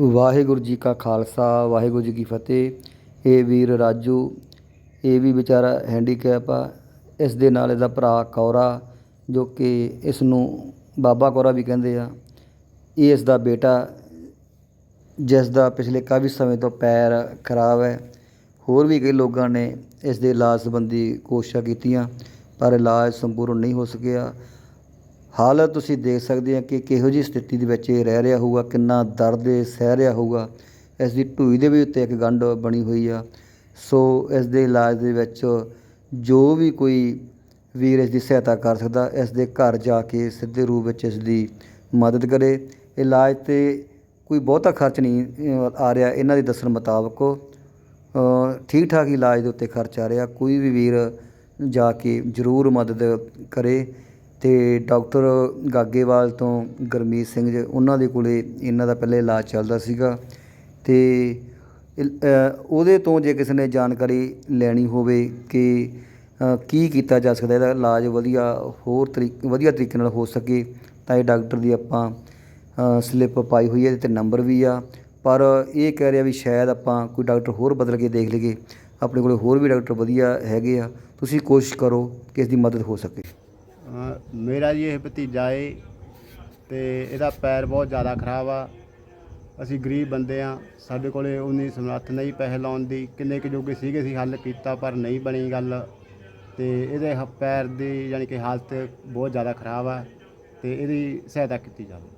ਵਾਹਿਗੁਰੂ ਜੀ ਕਾ ਖਾਲਸਾ, ਵਾਹਿਗੁਰੂ ਜੀ ਕੀ ਫਤਿਹ। ਇਹ ਵੀਰ ਰਾਜੂ, ਇਹ ਵੀ ਵਿਚਾਰਾ ਹੈਂਡੀਕੈਪ ਆ। ਇਸ ਦੇ ਨਾਲ ਇਹਦਾ ਭਰਾ ਕੌਰਾ, ਜੋ ਕਿ ਇਸ ਨੂੰ ਬਾਬਾ ਕੌਰਾ ਵੀ ਕਹਿੰਦੇ ਆ। ਇਹ ਇਸ ਦਾ ਬੇਟਾ ਜਿਸ ਦਾ ਪਿਛਲੇ ਕਾਫੀ ਸਮੇਂ ਤੋਂ ਪੈਰ ਖਰਾਬ ਹੈ। ਹੋਰ ਵੀ ਕਈ ਲੋਕਾਂ ਨੇ ਇਸ ਦੇ ਇਲਾਜ ਸੰਬੰਧੀ ਕੋਸ਼ਿਸ਼ਾਂ ਕੀਤੀਆਂ, ਪਰ ਇਲਾਜ ਸੰਪੂਰਨ ਨਹੀਂ ਹੋ ਸਕਿਆ। ਹਾਲਤ ਤੁਸੀਂ ਦੇਖ ਸਕਦੇ ਆ ਕਿ ਕਿਹੋ ਜਿਹੀ ਸਥਿਤੀ ਦੇ ਵਿੱਚ ਇਹ ਰਹਿ ਰਿਹਾ ਹੋਊਗਾ, ਕਿੰਨਾ ਦਰਦ ਇਹ ਸਹਿ ਰਿਹਾ ਹੋਊਗਾ। ਇਸ ਦੀ ਢੂਈ ਦੇ ਵੀ ਉੱਤੇ ਇੱਕ ਗੰਢ ਬਣੀ ਹੋਈ ਆ। ਸੋ ਇਸ ਦੇ ਇਲਾਜ ਦੇ ਵਿੱਚ ਜੋ ਵੀ ਕੋਈ ਵੀਰ ਇਸ ਦੀ ਸਹਾਇਤਾ ਕਰ ਸਕਦਾ, ਇਸ ਦੇ ਘਰ ਜਾ ਕੇ ਸਿੱਧੇ ਰੂਪ ਵਿੱਚ ਇਸ ਦੀ ਮਦਦ ਕਰੇ। ਇਲਾਜ ਤੇ ਕੋਈ ਬਹੁਤਾ ਖਰਚ ਨਹੀਂ ਆ ਰਿਹਾ। ਇਹਨਾਂ ਦੇ ਦੱਸਣ ਮੁਤਾਬਕ ਠੀਕ ਠਾਕ ਇਲਾਜ ਦੇ ਉੱਤੇ ਖਰਚ ਆ ਰਿਹਾ। ਕੋਈ ਵੀ ਵੀਰ ਜਾ ਕੇ ਜ਼ਰੂਰ ਮਦਦ ਕਰੇ। ਅਤੇ ਡਾਕਟਰ ਗਾਗੇਵਾਲ ਤੋਂ ਗੁਰਮੀਤ ਸਿੰਘ ਜੀ, ਉਹਨਾਂ ਦੇ ਕੋਲ ਇਹਨਾਂ ਦਾ ਪਹਿਲੇ ਇਲਾਜ ਚੱਲਦਾ ਸੀਗਾ ਅਤੇ ਉਹਦੇ ਤੋਂ ਜੇ ਕਿਸੇ ਨੇ ਜਾਣਕਾਰੀ ਲੈਣੀ ਹੋਵੇ ਕਿ ਕੀ ਕੀਤਾ ਜਾ ਸਕਦਾ, ਇਹਦਾ ਇਲਾਜ ਵਧੀਆ ਹੋਰ ਤਰੀਕੇ, ਵਧੀਆ ਤਰੀਕੇ ਨਾਲ ਹੋ ਸਕੇ, ਤਾਂ ਇਹ ਡਾਕਟਰ ਦੀ ਆਪਾਂ ਸਲਿੱਪ ਪਾਈ ਹੋਈ ਹੈ ਤੇ ਨੰਬਰ ਵੀ ਆ। ਪਰ ਇਹ ਕਹਿ ਰਿਹਾ ਵੀ ਸ਼ਾਇਦ ਆਪਾਂ ਕੋਈ ਡਾਕਟਰ ਹੋਰ ਬਦਲ ਕੇ ਦੇਖ ਲਈਏ, ਆਪਣੇ ਕੋਲ ਹੋਰ ਵੀ ਡਾਕਟਰ ਵਧੀਆ ਹੈਗੇ ਆ, ਤੁਸੀਂ ਕੋਸ਼ਿਸ਼ ਕਰੋ ਕਿ ਇਸ ਦੀ ਮਦਦ ਹੋ ਸਕੇ। ਮੇਰਾ ਜੀ ਇਹ ਭਤੀਜਾ ਏ ਤੇ ਇਹਦਾ ਪੈਰ ਬਹੁਤ ਜ਼ਿਆਦਾ ਖਰਾਬ ਆ। ਅਸੀਂ ਗਰੀਬ ਬੰਦੇ ਆ। ਸਾਡੇ ਕੋਲੇ ਉਨੀ ਸਮਰੱਥ ਨਹੀਂ ਪੈਸੇ ਲਾਉਣ ਦੀ। ਕਿੰਨੇ ਕੁ ਜੋਗੇ ਸੀਗੇ ਸੀ ਹੱਲ ਕੀਤਾ, ਪਰ ਨਹੀਂ ਬਣੀ ਗੱਲ। ਤੇ ਇਹਦੇ ਹ- ਪੈਰ ਦੀ ਯਾਨੀ ਕਿ ਹਾਲਤ ਬਹੁਤ ਜ਼ਿਆਦਾ ਖਰਾਬ ਆ ਤੇ ਇਹਦੀ ਸਹਾਇਤਾ ਕੀਤੀ ਜਾਵੇ।